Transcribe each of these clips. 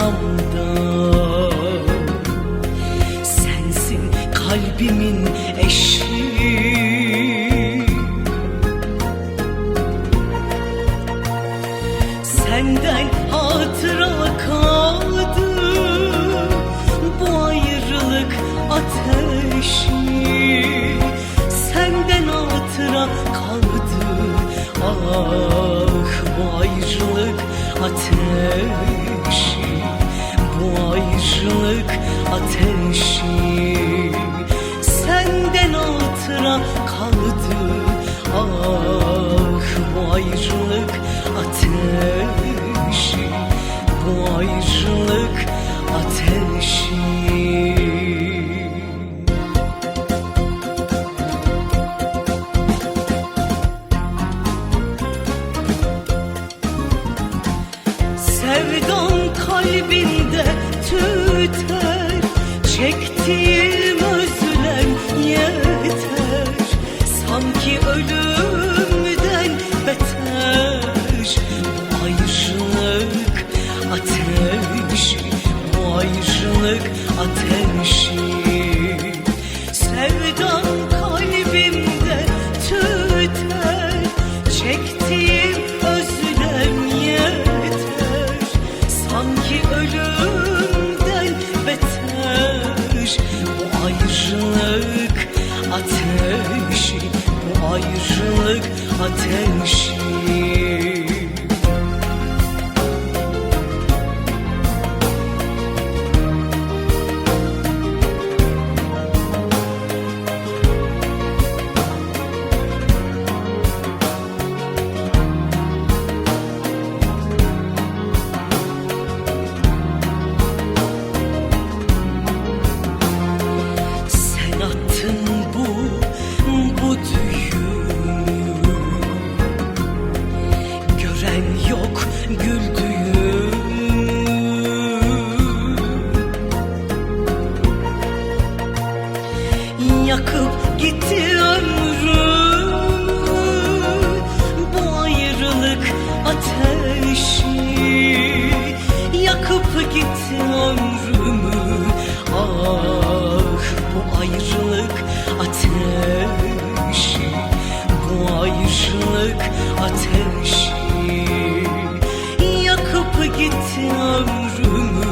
damda Sensin kalbimin eşi Senden hatıra kaldı Bu ayrılık ateşi. Senden hatıra kaldı. Ah bu ayrılık ateşi Bu ayrılık ateşi. Senden hatıra kaldı Ah bu ayrılık ateşi Bu ayrılık ateşi Sevdan kalbinde tüter Çektiğim özlem yeter. Sanki ölümden beter. Bu ayrılık ateşi Bu ayrılık ateşi Bu ayrılık ateşi Bu ayrılık ateşi ateşi Yakıp gitti ömrümü.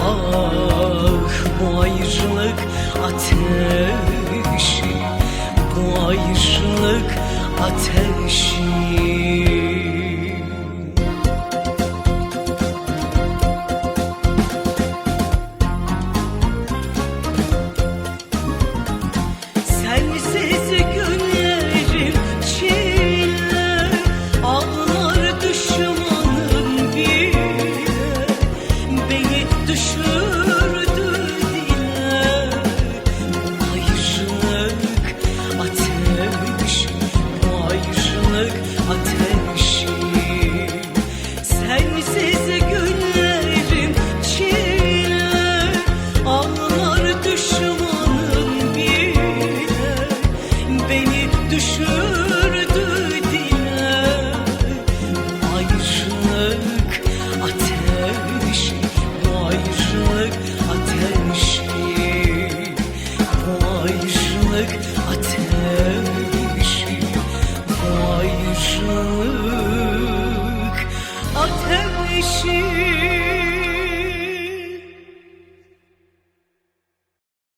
Ah bu ayrılık ateşi Bu ayrılık ateşi